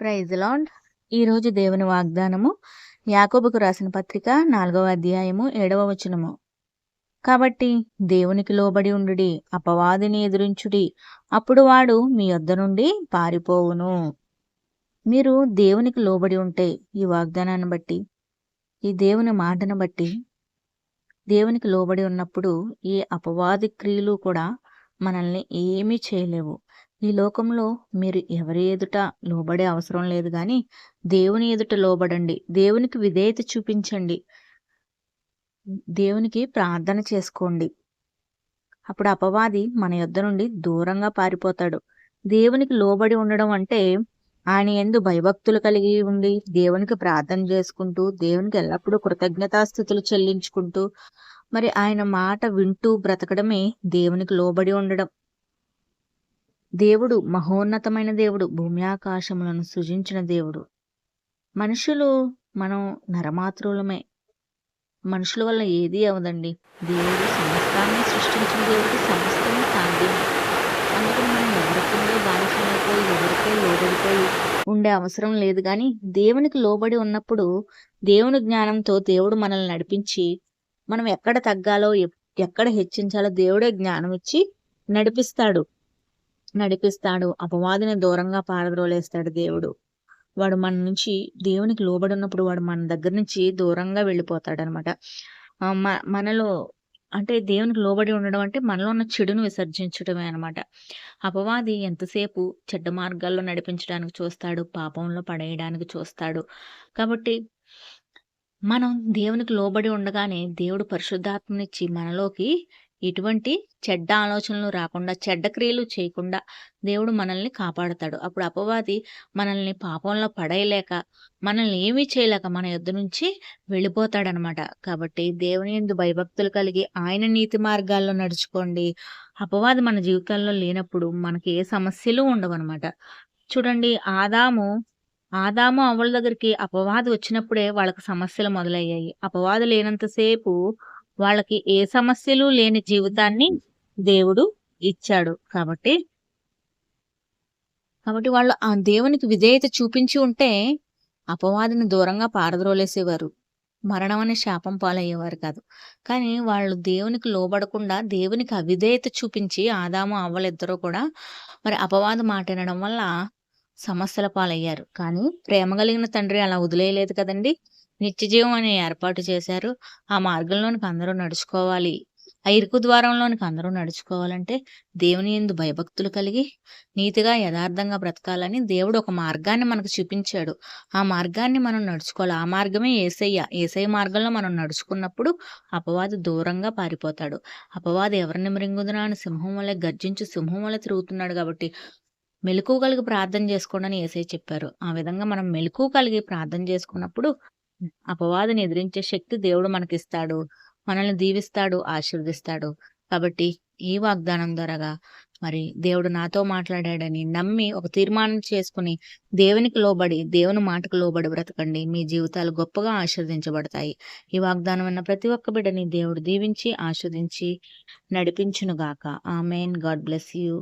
Praise land ఈరోజు దేవుని వాగ్దానము యాకోబుకు రాసిన పత్రిక నాలుగవ అధ్యాయము ఏడవ వచనము. కాబట్టి దేవునికి లోబడి ఉండుడి అపవాదిని ఎదురించుడి అప్పుడు వాడు మీ వద్ద నుండి పారిపోవును. మీరు దేవునికి లోబడి ఉంటే ఈ వాగ్దానాన్ని బట్టి ఈ దేవుని మాటను బట్టి దేవునికి లోబడి ఉన్నప్పుడు ఈ అపవాది క్రియలు కూడా మనల్ని ఏమీ చేయలేవు. ఈ లోకంలో మీరు ఎవరి ఎదుట లోబడే అవసరం లేదు కానీ దేవుని ఎదుట లోబడండి. దేవునికి విధేయత చూపించండి. దేవునికి ప్రార్థన చేసుకోండి. అప్పుడు అపవాది మన యొద్ద నుండి దూరంగా పారిపోతాడు. దేవునికి లోబడి ఉండడం అంటే ఆయన ఎందు భయభక్తులు కలిగి ఉండి దేవునికి ప్రార్థన చేసుకుంటూ దేవునికి ఎల్లప్పుడూ కృతజ్ఞతాస్థుతులు చెల్లించుకుంటూ మరి ఆయన మాట వింటూ బ్రతకడమే దేవునికి లోబడి ఉండడం. దేవుడు మహోన్నతమైన దేవుడు భూమి ఆకాశములను సృజించిన దేవుడు. మనుషులు మనం నరమాతృలమే మనుషుల వల్ల ఏది అవదండి దేవుడు సమస్తాన్ని సృష్టించిన దేవుడికి సమస్తమే సాధ్యం అందుకని మనం ఎవరికిందో బానిసమైపోయి ఎవరికో లోబడిపోయి ఉండే అవసరం లేదు. కానీ దేవునికి లోబడి ఉన్నప్పుడు దేవుని జ్ఞానంతో దేవుడు మనల్ని నడిపించి మనం ఎక్కడ తగ్గాలో ఎక్కడ హెచ్చించాలో దేవుడే జ్ఞానం ఇచ్చి నడిపిస్తాడు. నడిపిస్తాడు. అపవాదిని దూరంగా పారద్రోలేస్తాడు దేవుడు. వాడు మన నుంచి దేవునికి లోబడి ఉన్నప్పుడు వాడు మన దగ్గర నుంచి దూరంగా వెళ్ళిపోతాడు అనమాట మనలో అంటే దేవునికి లోబడి ఉండడం అంటే మనలో ఉన్న చెడును విసర్జించడమే అనమాట. అపవాది ఎంతసేపు చెడ్డ మార్గాల్లో నడిపించడానికి చూస్తాడు పాపంలో పడేయడానికి చూస్తాడు. కాబట్టి మనం దేవునికి లోబడి ఉండగానే దేవుడు పరిశుద్ధాత్మనిచ్చి మనలోకి ఎటువంటి చెడ్డ ఆలోచనలు రాకుండా చెడ్డ క్రియలు చేయకుండా దేవుడు మనల్ని కాపాడుతాడు. అప్పుడు అపవాది మనల్ని పాపంలో పడేయలేక మనల్ని ఏమీ చేయలేక మన యుద్ధ నుంచి వెళ్ళిపోతాడనమాట. కాబట్టి దేవుని ఎందు భయభక్తులు కలిగి ఆయన నీతి మార్గాల్లో నడుచుకోండి. అపవాది మన జీవితాల్లో లేనప్పుడు మనకి ఏ సమస్యలు ఉండవన్నమాట చూడండి ఆదాము ఆదాము అవ్వల దగ్గరికి అపవాది వచ్చినప్పుడే వాళ్ళకి సమస్యలు మొదలయ్యాయి. అపవాది లేనంతసేపు వాళ్ళకి ఏ సమస్యలు లేని జీవితాన్ని దేవుడు ఇచ్చాడు కాబట్టి. కాబట్టి వాళ్ళు ఆ దేవునికి విధేయత చూపించి ఉంటే అపవాదిని దూరంగా పారద్రోలేసేవారు. మరణం అనే శాపం పాలయ్యేవారు కాదు. కానీ వాళ్ళు దేవునికి లోబడకుండా దేవునికి అవిధేయత చూపించి ఆదాము అవ్వలిద్దరూ కూడా మరి అపవాద మాట వినడం వల్ల సమస్యల పాలయ్యారు. కానీ ప్రేమ కలిగిన తండ్రి అలా వదిలేయలేదు కదండి. నిత్యజీవం అనే ఏర్పాటు చేశారు. ఆ మార్గంలోనికి అందరూ నడుచుకోవాలి. ఆ ఇరుకు ద్వారంలోనికి అందరూ నడుచుకోవాలంటే దేవుని ఎందు భయభక్తులు కలిగి నీతిగా యథార్థంగా బ్రతకాలని దేవుడు ఒక మార్గాన్ని మనకు చూపించాడు. ఆ మార్గాన్ని మనం నడుచుకోవాలి. ఆ మార్గమే ఏసయ్య. ఏసయ్య మార్గంలో మనం నడుచుకున్నప్పుడు అపవాది దూరంగా పారిపోతాడు. అపవాది ఎవరిని మృంగుదునా అని సింహం వల్ల గర్జించు సింహం వల్ల తిరుగుతున్నాడు కాబట్టి మెలకు కలిగి ప్రార్థన చేసుకోండి అని ఏసై చెప్పారు. ఆ విధంగా మనం మెలకు కలిగి ప్రార్థన చేసుకున్నప్పుడు అపవాదిని ఎదిరించే శక్తి దేవుడు మనకిస్తాడు. మనల్ని దీవిస్తాడు ఆశీర్వదిస్తాడు. కాబట్టి ఈ వాగ్దానం ద్వారాగా మరి దేవుడు నాతో మాట్లాడాడని నమ్మి ఒక తీర్మానం చేసుకుని దేవునికి లోబడి దేవుని మాటకు లోబడి బ్రతకండి. మీ జీవితాలు గొప్పగా ఆశీర్వదించబడతాయి. ఈ వాగ్దానం అన్న ప్రతి ఒక్క బిడ్డని దేవుడు దీవించి ఆస్వాదించి నడిపించునుగాక. ఆమెన్. God bless you.